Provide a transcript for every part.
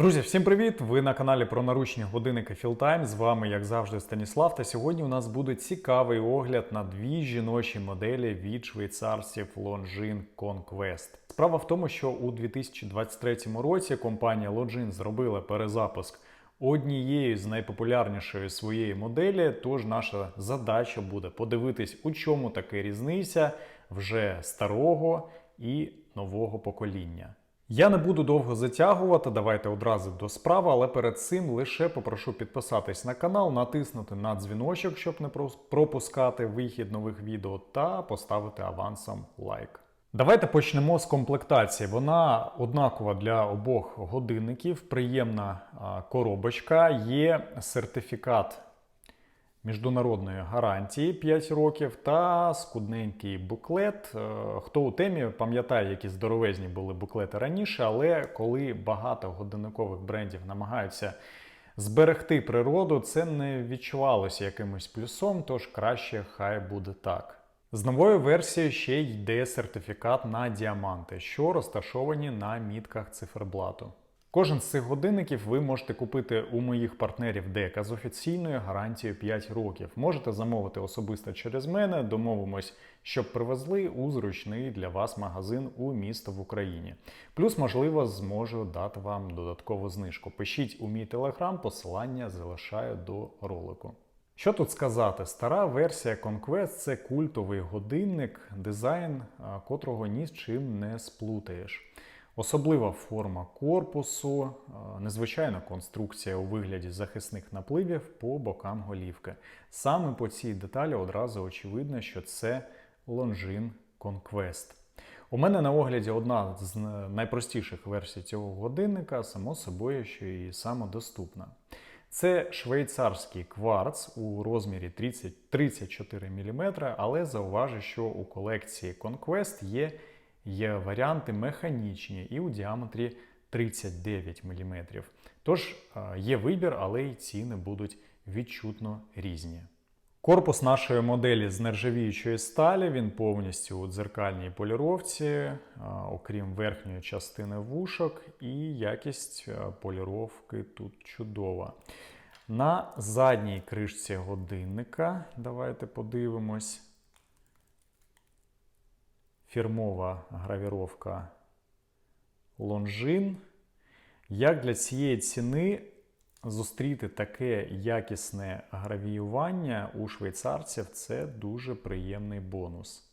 Друзі, всім привіт! Ви на каналі про наручні годинники Філтайм. З вами, як завжди, Станіслав. Та сьогодні у нас буде цікавий огляд на дві жіночі моделі від швейцарців Longines Conquest. Справа в тому, що у 2023 році компанія Longines зробила перезапуск однієї з найпопулярнішої своєї моделі. Тож наша задача буде подивитись, у чому таке різниця вже старого і нового покоління. Я не буду довго затягувати, давайте одразу до справи, але перед цим лише попрошу підписатись на канал, натиснути на дзвіночок, щоб не пропускати вихід нових відео, та поставити авансом лайк. Давайте почнемо з комплектації. Вона однакова для обох годинників, приємна коробочка, є сертифікат міжнародної гарантії 5 років та скудненький буклет. Е, Хто у темі пам'ятає, які здоровезні були буклети раніше, але коли багато годинникових брендів намагаються зберегти природу, це не відчувалося якимось плюсом, тож краще хай буде так. З новою версією ще йде сертифікат на діаманти, що розташовані на мітках циферблату. Кожен з цих годинників ви можете купити у моїх партнерів дека з офіційною гарантією 5 років. Можете замовити особисто через мене, домовимось, щоб привезли у зручний для вас магазин у місто в Україні. Плюс, можливо, зможу дати вам додаткову знижку. Пишіть у мій телеграм, посилання залишаю до ролику. Що тут сказати? Стара версія Conquest це культовий годинник, дизайн котрого ні з чим не сплутаєш. Особлива форма корпусу, незвичайна конструкція у вигляді захисних напливів по бокам голівки. Саме по цій деталі одразу очевидно, що це Longines Conquest. У мене на огляді одна з найпростіших версій цього годинника, само собою, що і самодоступна. Це швейцарський кварц у розмірі 30, 34 мм, але зауважу, що у колекції Conquest є, є варіанти механічні і у діаметрі 39 мм. Тож е, є вибір, але й ціни будуть відчутно різні. Корпус нашої моделі з нержавіючої сталі, він повністю у дзеркальній поліровці, окрім верхньої частини вушок, і якість а, поліровки тут чудова. На задній кришці годинника, давайте подивимось, фірмова гравіровка Longines. Як для цієї ціни зустріти таке якісне гравіювання у швейцарців це дуже приємний бонус.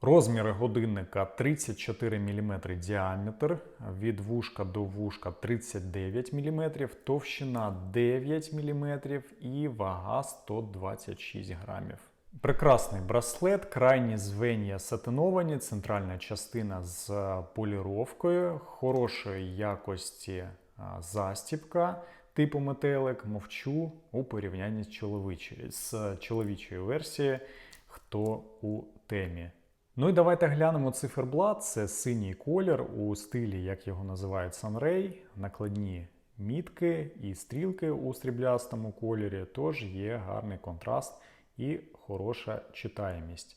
Розміри годинника 34 мм діаметр, від вушка до вушка 39 мм, товщина 9 мм і вага 126 грамів. Прекрасний браслет, крайні звен'я сатиновані, центральна частина з поліровкою, хорошої якості а, застібка типу метелик, мовчу у порівнянні з чоловічою, з чоловічою версією, хто у темі. Ну і давайте глянемо циферблат. Це синій колір у стилі, як його називають Sunray, накладні мітки і стрілки у стріблястому кольорі, тож є гарний контраст і хороша читаємість.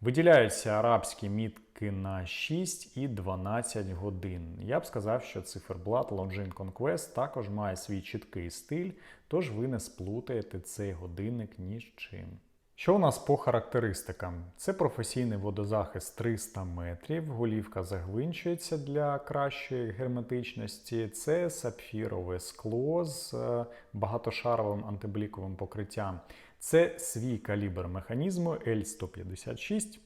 Виділяються арабські мітки на 6 і 12 годин. Я б сказав, що циферблат Longines Conquest також має свій чіткий стиль, тож ви не сплутаєте цей годинник ні з чим. Що у нас по характеристикам? Це професійний водозахист 300 метрів, голівка загвинчується для кращої герметичності. Це сапфірове скло з е, багатошаровим антибліковим покриттям. Це свій калібр механізму L156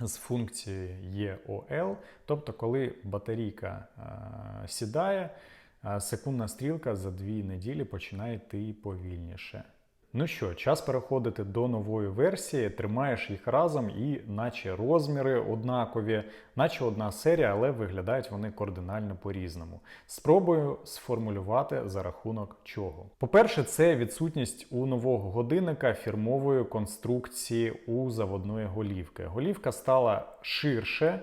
з функцією EOL, тобто, коли батарійка е, сідає, е, секундна стрілка за дві неділі починає йти повільніше. Ну що, час переходити до нової версії. Тримаєш їх разом і, наче розміри однакові, наче одна серія, але виглядають вони кардинально по-різному. Спробую сформулювати за рахунок чого. По-перше, це відсутність у нового годинника фірмової конструкції у заводної голівки. Голівка стала ширше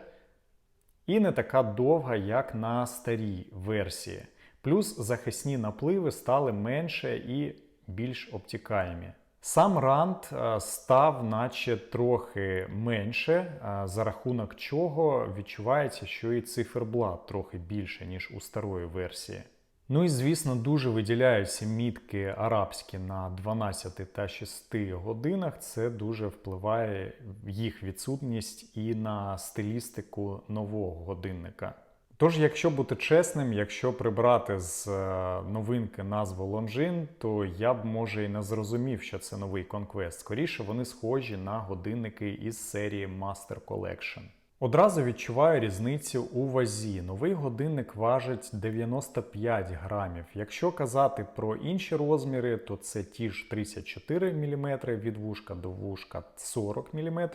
і не така довга, як на старій версії. Плюс захисні напливи стали менше і більш обтікаємі. Сам рант е, став, наче трохи менше, е, за рахунок чого відчувається, що і циферблат трохи більше, ніж у старої версії. Ну і звісно, дуже виділяються мітки арабські на 12 та 6 годинах. Це дуже впливає їх відсутність і на стилістику нового годинника. Тож, якщо бути чесним, якщо прибрати з е, новинки назву Longines, то я б може і не зрозумів, що це новий Conquest. Скоріше вони схожі на годинники із серії Master Collection. Одразу відчуваю різницю у вазі. Новий годинник важить 95 грамів. Якщо казати про інші розміри, то це ті ж 34 мм від вушка до вушка 40 мм.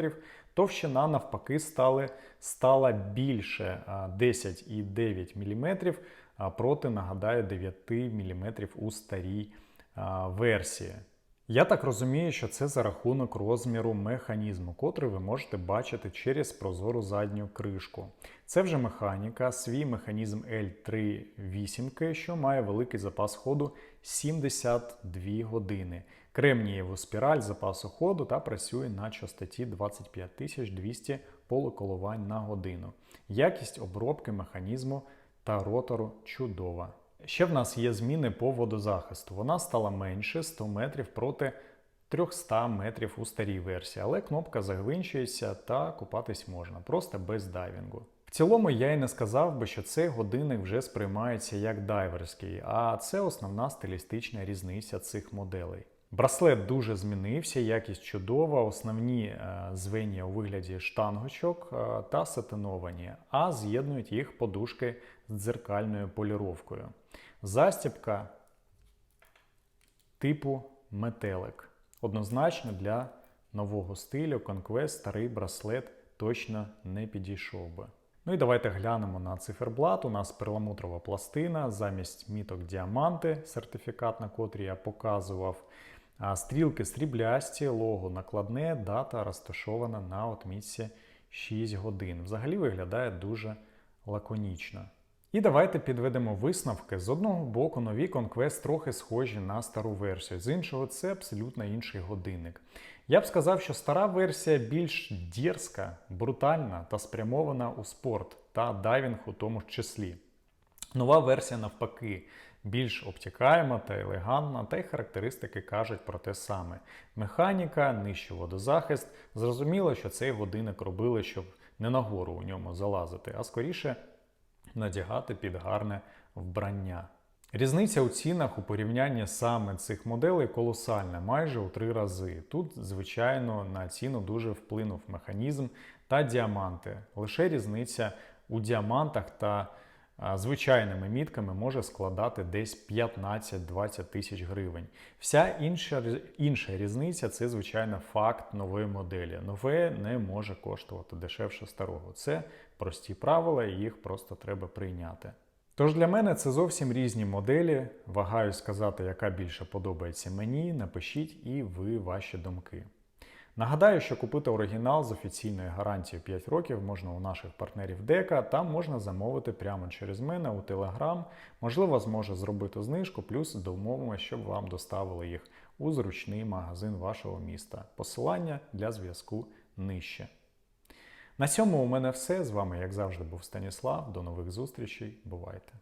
Товщина навпаки стали, стала більше 10,9 мм проти, нагадаю, 9 мм у старій версії. Я так розумію, що це за рахунок розміру механізму, котрий ви можете бачити через прозору задню кришку. Це вже механіка, свій механізм L3 вісімки, що має великий запас ходу 72 години. Кремнієву спіраль запасу ходу та працює на частоті 25200 полуколувань на годину. Якість обробки механізму та ротору чудова. Ще в нас є зміни по водозахисту. Вона стала менше 100 метрів проти 300 метрів у старій версії, але кнопка загвинчується та купатись можна, просто без дайвінгу. В цілому я й не сказав би, що цей годинник вже сприймається як дайверський, а це основна стилістична різниця цих моделей. Браслет дуже змінився, якість чудова, основні е, звення у вигляді штангочок е, та сатиновані, а з'єднують їх подушки з дзеркальною поліровкою. Застібка типу метелик. Однозначно для нового стилю Conquest старий браслет точно не підійшов би. Ну і давайте глянемо на циферблат. У нас перламутрова пластина, замість міток діаманти, сертифікат, на котрий я показував. Стрілки сріблясті, лого накладне, дата розташована на отмітці 6 годин. Взагалі виглядає дуже лаконічно. І давайте підведемо висновки. З одного боку, нові Conquest трохи схожі на стару версію, з іншого, це абсолютно інший годинник. Я б сказав, що стара версія більш дерзка, брутальна та спрямована у спорт та дайвінг у тому числі. Нова версія, навпаки, більш обтікаєма та елегантна, та й характеристики кажуть про те саме. Механіка, нижчий водозахист. Зрозуміло, що цей годинник робили, щоб не нагору у ньому залазити, а скоріше надягати під гарне вбрання. Різниця у цінах у порівнянні саме цих моделей колосальна, майже у три рази. Тут, звичайно, на ціну дуже вплинув механізм та діаманти. Лише різниця у діамантах та звичайними мітками може складати десь 15-20 тисяч гривень. Вся інша, інша різниця це, звичайно, факт нової моделі. Нове не може коштувати дешевше старого. Це прості правила, їх просто треба прийняти. Тож для мене це зовсім різні моделі. Вагаю сказати, яка більше подобається мені. Напишіть і ви ваші думки. Нагадаю, що купити оригінал з офіційною гарантією 5 років можна у наших партнерів Дека. Там можна замовити прямо через мене у Telegram. Можливо, зможе зробити знижку, плюс домовимо, щоб вам доставили їх у зручний магазин вашого міста. Посилання для зв'язку нижче. На цьому у мене все. З вами, як завжди, був Станіслав. До нових зустрічей. Бувайте!